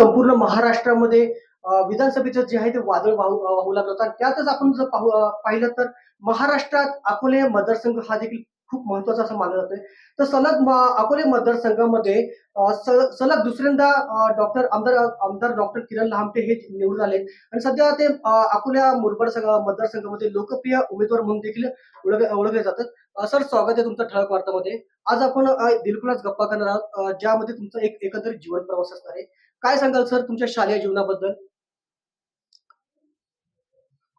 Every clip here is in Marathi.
संपूर्ण महाराष्ट्रामध्ये विधानसभेचं जे आहे ते वादळ वाहू वाहू लागलं होतं. त्यातच आपण जर पाहू पाहिलं तर महाराष्ट्रात अकोले मतदारसंघ हा देखील खूप महत्त्वाचा असं मानला जातोय. तर सलग अकोले मतदारसंघामध्ये स- सलग दुसऱ्यांदा डॉक्टर आमदार आमदार डॉक्टर किरण लहामटे हे निवडून आले आणि सध्या ते अकोल्या मुरबाड संघ मतदारसंघामध्ये लोकप्रिय उमेदवार म्हणून देखील ओळख ओळखले जातात. सर स्वागत आहे तुमचं ठळक वार्तामध्ये. आज आपण अ, दिलखुलास गप्पा करणार आहोत. ज्यामध्ये तुमचा एक एकंदरीत जीवन प्रवास असणार आहे. काय सांगाल सर तुमच्या शालेय जीवनाबद्दल?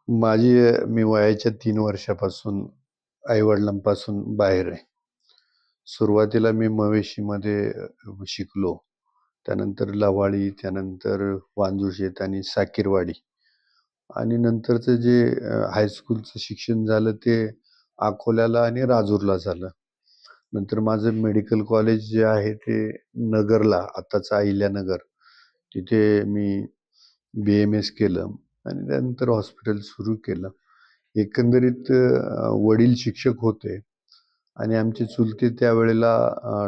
माझी मी वयाच्या तीन वर्षापासून आईवडिलांपासून बाहेर आहे. सुरुवातीला मी मवेशीमध्ये शिकलो. त्यानंतर लवाळी त्यानंतर वांजुशेत आणि साकीरवाडी. आणि नंतरचं जे हायस्कूलचं शिक्षण झालं ते अकोल्याला आणि राजूरला झालं. नंतर माझं मेडिकल कॉलेज जे आहे ते नगरला आत्ताचं अहिल्यानगर. तिथे मी बी एम एस केलं आणि त्यानंतर हॉस्पिटल सुरू केलं. एकंदरीत वडील शिक्षक होते आणि आमचे चुलते त्यावेळेला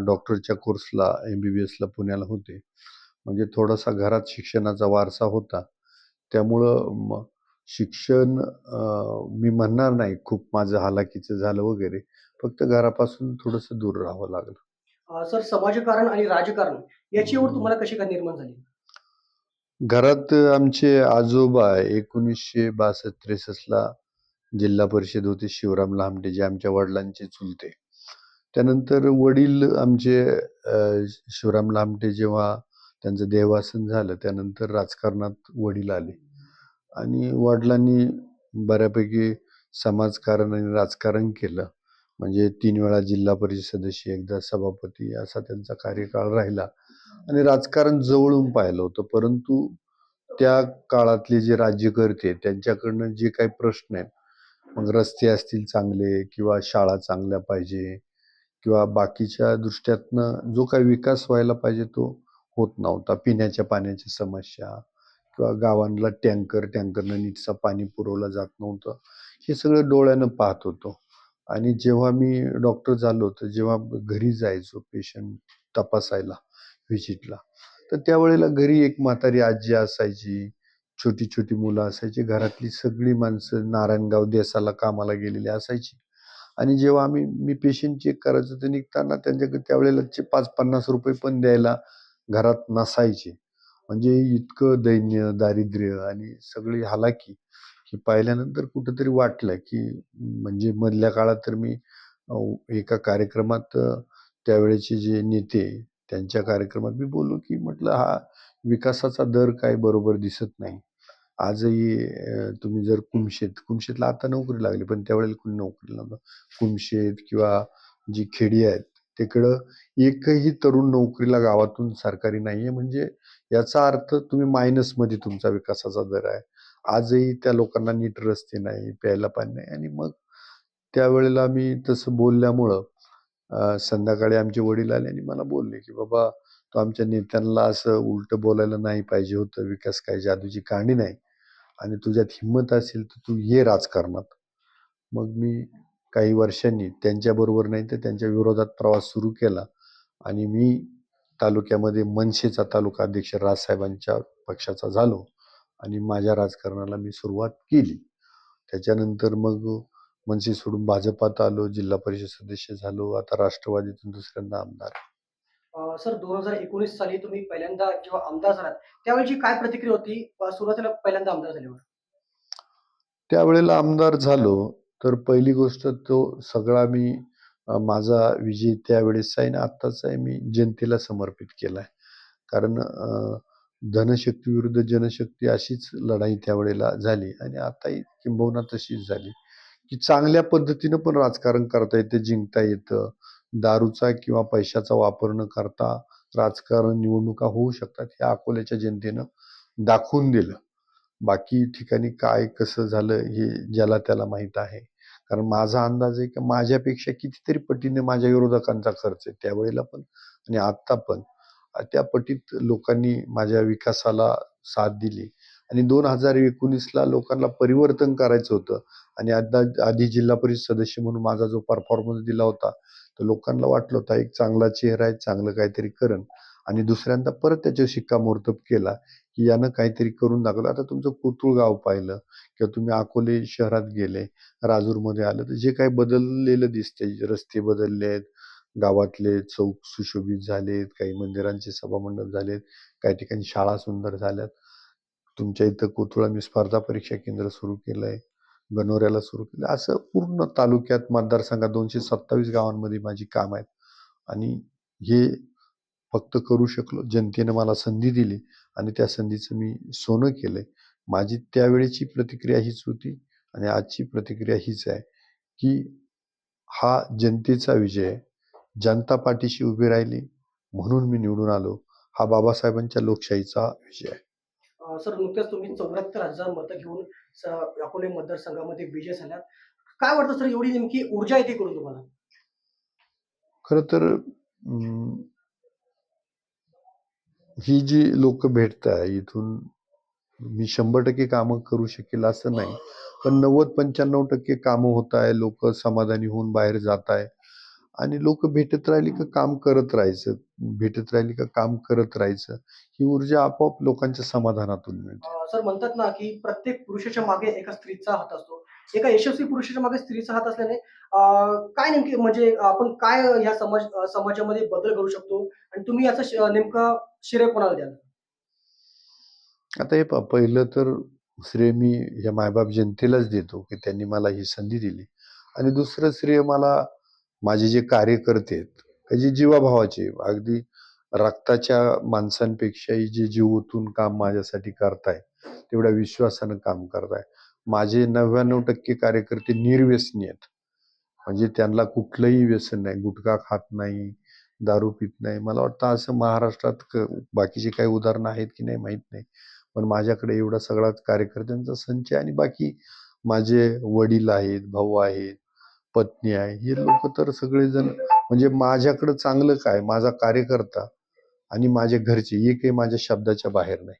डॉक्टरच्या कोर्सला एम बी बी एसला पुण्याला होते. म्हणजे थोडासा घरात शिक्षणाचा वारसा होता. त्यामुळं शिक्षण मी म्हणणार नाही खूप माझं हालाकीचं झालं वगैरे. फक्त घरापासून थोडंसं दूर राहावं लागलं. सर समाजकारण आणि राजकारण याची ओढ तुम्हाला कशी काय निर्माण झाली? घरात आमचे आजोबा एकोणीसशे बासष्ट त्रेसष्टला जिल्हा परिषद होते शिवराम लामटे जे आमच्या वडिलांचे चुलते. त्यानंतर वडील आमचे अ, शिवराम लामटे जेव्हा त्यांचं देवासन झालं त्यानंतर राजकारणात वडील आले. आणि वडिलांनी बऱ्यापैकी समाजकारण आणि राजकारण केलं. म्हणजे तीन वेळा जिल्हा परिषद सदस्य एकदा सभापती असा त्यांचा कार्यकाळ राहिला. आणि राजकारण जवळून पाहिलं होतं. परंतु त्या काळातले जे राज्यकर्ते त्यांच्याकडनं जे काही प्रश्न आहेत मग रस्ते असतील चांगले किंवा शाळा चांगल्या पाहिजे किंवा बाकीच्या दृष्ट्यातनं जो काही विकास व्हायला पाहिजे तो होत नव्हता. पिण्याच्या पाण्याच्या समस्या किंवा गावांना टँकर टँकरनं नीटसा पाणी पुरवलं जात नव्हतं. हे सगळं डोळ्यानं पाहत होतो. आणि जेव्हा मी डॉक्टर झालो तर जेव्हा घरी जायचो पेशंट तपासायला व्हिजिटला तर त्यावेळेला घरी एक म्हातारी आजी असायची छोटी छोटी मुलं असायची घरातली सगळी माणसं नारायणगाव देसाला कामाला गेलेली असायची. आणि जेव्हा आम्ही मी पेशंट चेक करायचो ते निघताना त्यांच्याकडे त्यावेळेला चे पाच पन्नास रुपये पण द्यायला घरात नसायचे. म्हणजे इतकं दैन्य दारिद्र्य आणि सगळी हालाकी ही पाहिल्यानंतर कुठंतरी वाटलं की म्हणजे मधल्या काळात तर मी एका कार्यक्रमात त्यावेळेचे जे नेते त्यांच्या कार्यक्रमात मी बोललो की म्हटलं हा विकासाचा दर काय बरोबर दिसत नाही. आजही तुम्ही जर कुमशेत कुमशेतला आता नोकरी लागली पण त्यावेळेला कुणी नोकरी लागलं कुमशेत किंवा जी खेडी आहेत तिकडं एकही तरुण नोकरीला गावातून सरकारी नाहीये. म्हणजे याचा अर्थ तुम्ही मायनसमध्ये तुमचा विकासाचा दर आहे. आजही त्या लोकांना नीट रस्ते नाही प्यायला पाणी नाही. आणि मग त्यावेळेला मी तसं बोलल्यामुळं संध्याकाळी आमचे वडील आले आणि मला बोलले की बाबा तो आमच्या नेत्यांना असं उलट बोलायला नाही पाहिजे होतं. विकास काय जादूची काणी नाही. आणि तुझ्यात हिंमत असेल तर तू ये राजकारणात. मग मी काही वर्षांनी त्यांच्याबरोबर नाही तर त्यांच्या विरोधात प्रवास सुरू केला. आणि मी तालुक्यामध्ये मनसेचा तालुका अध्यक्ष राजसाहेबांच्या पक्षाचा झालो आणि माझ्या राजकारणाला मी सुरुवात केली. त्याच्यानंतर मग मनसे सोडून भाजपात आलो जिल्हा परिषद सदस्य झालो आता राष्ट्रवादीतून दुसऱ्यांदा आमदार. सर दोन हजार एकोणीस साली तुम्ही पहिल्यांदा जेव्हा आमदार झालात त्यावेळेची काय प्रतिक्रिया होती? सुरुवातीला पहिल्यांदा आमदार झाल्यावर त्यावेळेला आमदार झालो तर पहिली गोष्ट तो सगळा मी माझा विजय त्यावेळेस आहे आणि आत्ताचा आहे मी जनतेला समर्पित केला आहे कारण धनशक्ती विरुद्ध जनशक्ती अशीच लढाई त्यावेळेला झाली आणि आताही किंबहुना तशीच झाली. की चांगल्या पद्धतीनं पण राजकारण करता येतं जिंकता येतं. दारूचा किंवा पैशाचा वापर न करता राजकारण निवडणुका होऊ शकतात हे अकोल्याच्या जनतेनं दाखवून दिलं. बाकी ठिकाणी काय कसं झालं हे ज्याला त्याला माहीत आहे. कारण माझा अंदाज आहे की माझ्यापेक्षा कितीतरी पटीने माझ्या विरोधकांचा खर्च आहे. त्यावेळेला पण आणि आत्ता पण. त्या पटीत लोकांनी माझ्या विकासाला साथ दिली. आणि दोन हजार एकोणीसला लोकांना परिवर्तन करायचं होतं. आणि आता आधी जिल्हा परिषद सदस्य म्हणून माझा जो परफॉर्मन्स दिला होता तर लोकांना वाटलं होता एक चांगला चेहरा आहे चांगलं काहीतरी करण. आणि दुसऱ्यांदा परत त्याच्यावर शिक्कामोर्तब केला की यानं काहीतरी करून दाखवलं. आता तुमचं कोथरूड गाव पाहिलं किंवा तुम्ही अकोले शहरात गेले राजूरमध्ये आलं तर जे काही बदललेलं दिसते रस्ते बदलले आहेत गावातले चौक सुशोभित झालेत काही मंदिरांचे सभामंडप झालेत काही ठिकाणी शाळा सुंदर झाल्यात तुमच्या इथं कोथुळा मी स्पर्धा परीक्षा केंद्र सुरू केलं आहे गणोऱ्याला सुरू केलं असं पूर्ण तालुक्यात मतदारसंघात दोनशे सत्तावीस गावांमध्ये माझी काम आहेत. आणि हे फक्त करू शकलो जनतेनं मला संधी दिली आणि त्या संधीचं मी सोनं केलंय. माझी त्यावेळेची प्रतिक्रिया हीच होती आणि आजची प्रतिक्रिया हीच आहे की हा जनतेचा विजय आहे. जनता पाठीशी उभी राहिली म्हणून मी निवडून आलो. हा बाबासाहेबांच्या लोकशाहीचा विजय आहे. सर नुकत्याच तुम्ही चौऱ्याहत्तर हजार मतं घेऊन अकोले मतदारसंघामध्ये विजय झाल्यात. काय वाटतं सर एवढी नेमकी ऊर्जा येते करून तुम्हाला? खर तर ही जी लोक भेटत आहे इथून मी शंभर टक्के कामं करू शकेल असं नाही. पण नव्वद पंच्याण्णव टक्के कामं होत आहे लोक समाधानी होऊन बाहेर जात आहे. आणि लोक भेटत राहिली का काम करत राहायचं? भेटत राहिली का काम करत राहायचं? ही ऊर्जा आपोआप लोकांच्या समाधानातून मिळते. सर म्हणतात ना की प्रत्येक पुरुषाच्या मागे एका स्त्रीचा हात असतो. एका यशस्वी पुरुषाच्या मागे स्त्रीचा हात असल्याने काय नेमकी म्हणजे आपण काय ह्या समाज समाजामध्ये बदल करू शकतो? आणि तुम्ही याचं नेमकं श्रेय कोणाला द्याल? आता हे पहा, पहिलं तर श्रेय मी या मायबाप जनतेलाच देतो की त्यांनी मला ही संधी दिली. आणि दुसरं श्रेय मला माझे जे कार्यकर्ते आहेत जे जीवाभावाचे अगदी रक्ताच्या माणसांपेक्षाही जे जीव ओतून काम माझ्यासाठी करताय तेवढ्या विश्वासानं काम करताय. माझे नव्याण्णव टक्के कार्यकर्ते निर्व्यसनी आहेत. म्हणजे त्यांना कुठलंही व्यसन नाही गुटखा खात नाही दारू पित नाही. मला वाटतं असं महाराष्ट्रात क- बाकीचे काही उदाहरणं आहेत की नाही माहीत नाही. पण माझ्याकडे एवढा सगळा कार्यकर्त्यांचा संच आहे आणि बाकी माझे वडील आहेत भाऊ आहेत पत्नी आहे. हे लोक तर सगळेजण म्हणजे माझ्याकडं चांगलं काय? माझा कार्यकर्ता आणि माझे घरचे एकही माझ्या शब्दाच्या बाहेर नाही.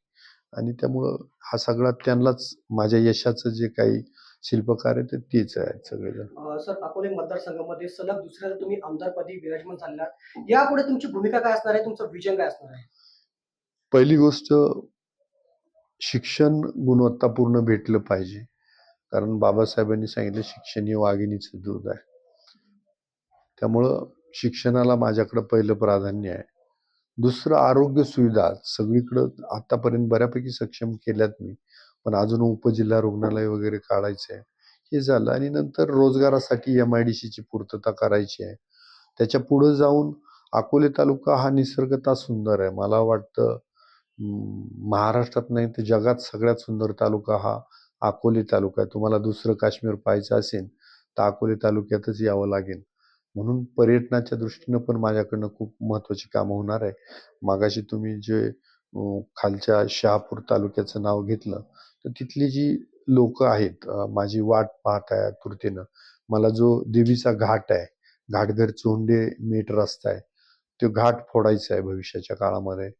आणि त्यामुळं हा सगळा त्यांनाच माझ्या यशाचं जे काही शिल्पकार आहे ते तेच आहेत सगळेजण. सर अकोले मतदारसंघामध्ये सलग तुम्ही आमदारपदी विराजमान झाला यापुढे तुमची भूमिका काय असणार आहे? तुमचं विजन काय असणार आहे? पहिली गोष्ट शिक्षण गुणवत्तापूर्ण भेटलं पाहिजे. कारण बाबासाहेबांनी सांगितलं शिक्षण हे वाघिणीचं दूध आहे. त्यामुळं शिक्षणाला माझ्याकडं पहिलं प्राधान्य आहे. दुसरं आरोग्य सुविधा सगळीकडं आतापर्यंत बऱ्यापैकी सक्षम केल्यात मी पण अजून उपजिल्हा रुग्णालय वगैरे काढायचं आहे हे झालं आणि नंतर रोजगारासाठी एम आय डी सीची पूर्तता करायची आहे. त्याच्या पुढं जाऊन अकोले तालुका हा निसर्गता सुंदर आहे. मला वाटतं महाराष्ट्रात नाही तर जगात सगळ्यात सुंदर तालुका हा अकोले तालुका आहे तुम्हाला दुसरं काश्मीर पाहायचं असेल तर अकोले तालुक्यातच यावं लागेल. म्हणून पर्यटनाच्या दृष्टीनं पण माझ्याकडनं खूप महत्त्वाची कामं होणार आहे. मागाशी तुम्ही जे खालच्या शहापूर तालुक्याचं नाव घेतलं तर तिथली जी लोक आहेत माझी वाट पाहत आहे आतुरतेनं. मला जो देवीचा घाट आहे घाटघर चोंडे मीट रस्ता आहे तो घाट फोडायचा आहे भविष्याच्या काळामध्ये.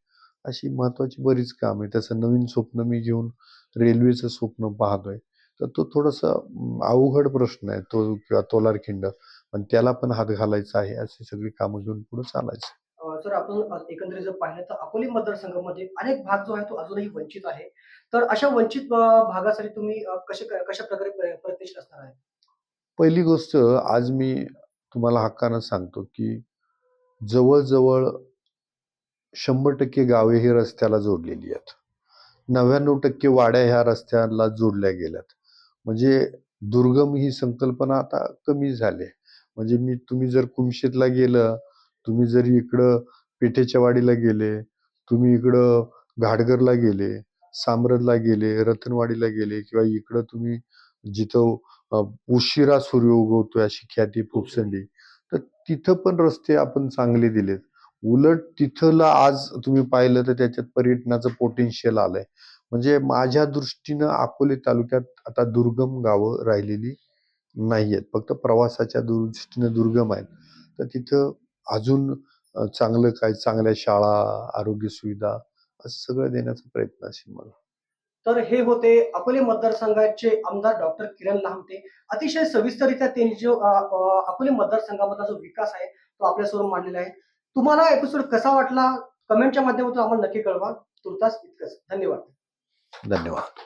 अशी महत्वाची बरीच काम आहे त्याचं नवीन स्वप्न मी घेऊन रेल्वेचं स्वप्न पाहतोय. तर तो थोडासा अवघड प्रश्न आहे तो किंवा तोलारखिंड. पण त्याला पण हात घालायचा आहे. अशी सगळी कामं घेऊन पुढे चालायचं. सर आपण एकंदरीत जर पाहिलं तर अकोले मतदारसंघामध्ये अनेक भाग जो आहे तो अजूनही वंचित आहे. तर अशा वंचित भागासाठी तुम्ही कसे कशा प्रकारे प्र- प्रयत्नशील असणार आहे? पहिली गोष्ट आज मी तुम्हाला हक्कानं सांगतो की जवळजवळ शंभर टक्के गावे ही रस्त्याला जोडलेली आहेत. नव्याण्णव टक्के वाड्या ह्या रस्त्याला जोडल्या गेल्यात. म्हणजे दुर्गम ही संकल्पना आता कमी झाली. आहे. म्हणजे मी तुम्ही जर कुमशेतला गेलं तुम्ही जर इकडं पेठेच्या वाडीला गेले तुम्ही इकडं घाटघरला गेले सामरदला गेले रतनवाडीला गेले किंवा इकडं तुम्ही जिथं उशिरा सूर्य उगवतोय अशी ख्याती फुफसंडी तर तिथं पण रस्ते आपण चांगले दिलेत. उलट तिथला आज तुम्ही पाहिलं तर त्याच्यात पर्यटनाचं पोटेन्शियल आलंय. म्हणजे माझ्या दृष्टीनं अकोले तालुक्यात आता दुर्गम गावं राहिलेली नाही आहेत फक्त प्रवासाच्या दृष्टीनं दुर्गम आहेत. तर तिथं अजून चांगलं काय चांगल्या शाळा आरोग्य सुविधा असं सगळं देण्याचा प्रयत्न असेल मला. तर हे होते अकोले मतदारसंघाचे आमदार डॉक्टर किरण लामटे. अतिशय सविस्तरित्या त्यांनी जो अकोले मतदारसंघामधला जो विकास आहे तो आपल्यासमोर मांडलेला आहे. तुम्हाला एपिसोड कसा वाटला? कमेंटच्या माध्यमातून आम्हाला नक्की कळवा. तुर्तास इतकंच. धन्यवाद. धन्यवाद.